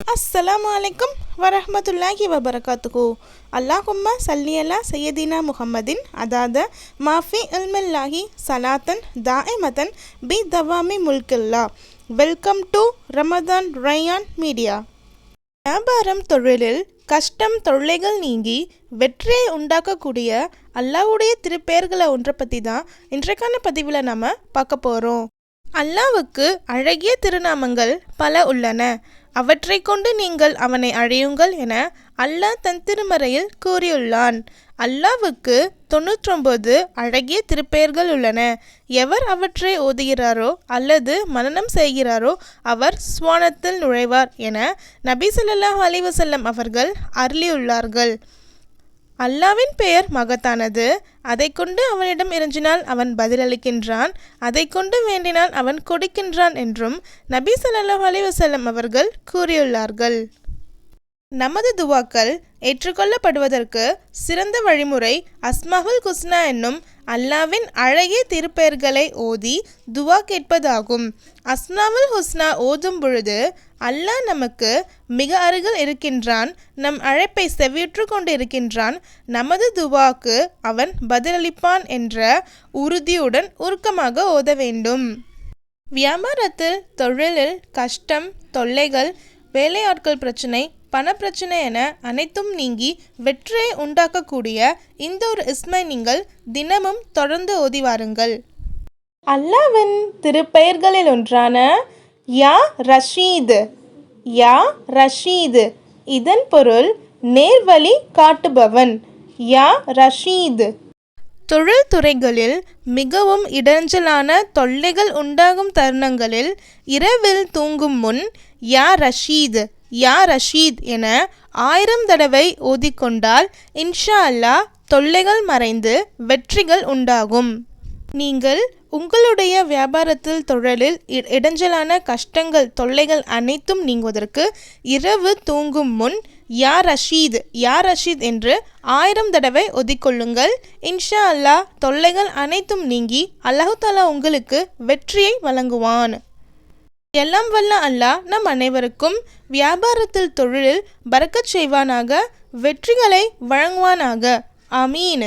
அஸ்ஸலாம் அலைக்கும் வரஹ்மத்துல்லாஹி வபரகாத்துகு அல்லாஹும்மா சல்லி அல்லா சையதினா முகமதின் அதாவது மாஃபி இல்மில்லாஹி சலாத்தன் தாஇமதன் பி தவாமி முல்கில்லா welcome to Ramadan Rayyan media வியாபாரம் தொழிலில் கஷ்டம் தொல்லைகள் நீங்கி வெற்றியை உண்டாக்கக்கூடிய அல்லாஹ்வுடைய திருப்பெயர்களை ஒன்றை பற்றி தான் இன்றைக்கான பதிவில் நம்ம பார்க்க போகிறோம் அல்லாவுக்கு அழகிய திருநாமங்கள் பல உள்ளன. அவற்றை கொண்டு நீங்கள் அவனை அழையுங்கள் என அல்லாஹ் தன் திருமறையில் கூறியுள்ளான். அல்லாவுக்கு தொன்னூற்றொம்பது அழகிய திருப்பெயர்கள் உள்ளன. எவர் அவற்றை ஓதுகிறாரோ அல்லது மனனம் செய்கிறாரோ அவர் ஸ்வானத்தில் நுழைவார் என நபி சொல்லாஹ் அலிவசல்லம் அவர்கள் அருளியுள்ளார்கள். அல்லாவின் பெயர் மகத்தானது. அதை கொண்டு அவனிடம் இறைஞ்சினால் அவன் பதிலளிக்கின்றான். அதை கொண்டு வேண்டினால் அவன் கொடுக்கின்றான் என்றும் நபி சல்லாஹ் அலி வசல்லம் அவர்கள் கூறியுள்ளார்கள். நமது துவாக்கள் ஏற்றுக்கொள்ளப்படுவதற்கு சிறந்த வழிமுறை அஸ்மாஹுல் குஸ்னா என்னும் அல்லாவின் அழகிய திருப்பெயர்களை ஓதி துவா கேட்பதாகும். அஸ்மாவுல் ஹுஸ்னா ஓதும் பொழுது அல்லாஹ் நமக்கு மிக அருகில் இருக்கின்றான் நம் அழைப்பை செவியுற்று கொண்டு இருக்கின்றான் நமது துவாக்கு அவன் பதிலளிப்பான் என்ற உறுதியுடன் உருக்கமாக ஓத வேண்டும். வியாபாரத்தில் தொழிலில் கஷ்டம் தொல்லைகள் வேலையாட்கள் பிரச்சனை பணப்பிரச்சனை என அனைத்தும் நீங்கி வெற்றியை உண்டாக்கக்கூடிய இந்த ஒரு இஸ்மை நீங்கள் தினமும் தொடர்ந்து ஓதி வாருங்கள். அல்லாவின் திருப்பெயர்களில் ஒன்றான யா ரஷீது யா ரஷீது. இதன் பொருள் நேர்வழி காட்டுபவன் யா ரஷீது. தொழில்துறைகளில் மிகவும் இடைஞ்சலான தொல்லைகள் உண்டாகும் தருணங்களில் இரவில் தூங்கும் முன் யா ரஷீத் யா ரஷீத் என ஆயிரம் தடவை ஓதிக்கொண்டால் இன்ஷா அல்லாஹ் தொல்லைகள் மறைந்து வெற்றிகள் உண்டாகும். நீங்கள் உங்களுடைய வியாபாரத்தில் தொழிலில் இ- இடைஞ்சலான கஷ்டங்கள் தொல்லைகள் அனைத்தும் நீங்குவதற்கு இரவு தூங்கும் முன் யா ரஷீத் யா ரஷீத் என்று ஆயிரம் தடவை ஒதிக்கொள்ளுங்கள் இன்ஷா அல்லாஹ் தொல்லைகள் அனைத்தும் நீங்கி அல்லாஹு தாலா உங்களுக்கு வெற்றியை வழங்குவான். எல்லாம் வல்ல அல்லாஹ் நம் அனைவருக்கும் வியாபாரத்தில் தொழிலில் பறக்கச் செய்வானாக வெற்றிகளை வழங்குவானாக. ஆமீன்.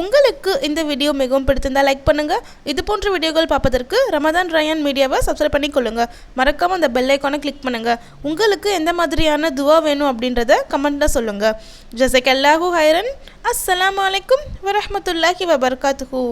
உங்களுக்கு இந்த வீடியோ மிகவும் பிடித்திருந்தால் லைக் பண்ணுங்கள் இது போன்ற வீடியோக்கள் பார்ப்பதற்கு ரமதான் ரயான் மீடியாவை சப்ஸ்கிரைப் பண்ணி கொள்ளுங்கள் மறக்காமல் அந்த பெல் ஐக்கானை கிளிக் பண்ணுங்கள் உங்களுக்கு எந்த மாதிரியான துவா வேணும் அப்படின்றத கமெண்ட்டில் சொல்லுங்கள் ஜசக் அல்லாஹூ ஹைரன். அஸ்லாம் வலைக்கம் வரமத்துல்லாஹி வபர்காத்துஹூ.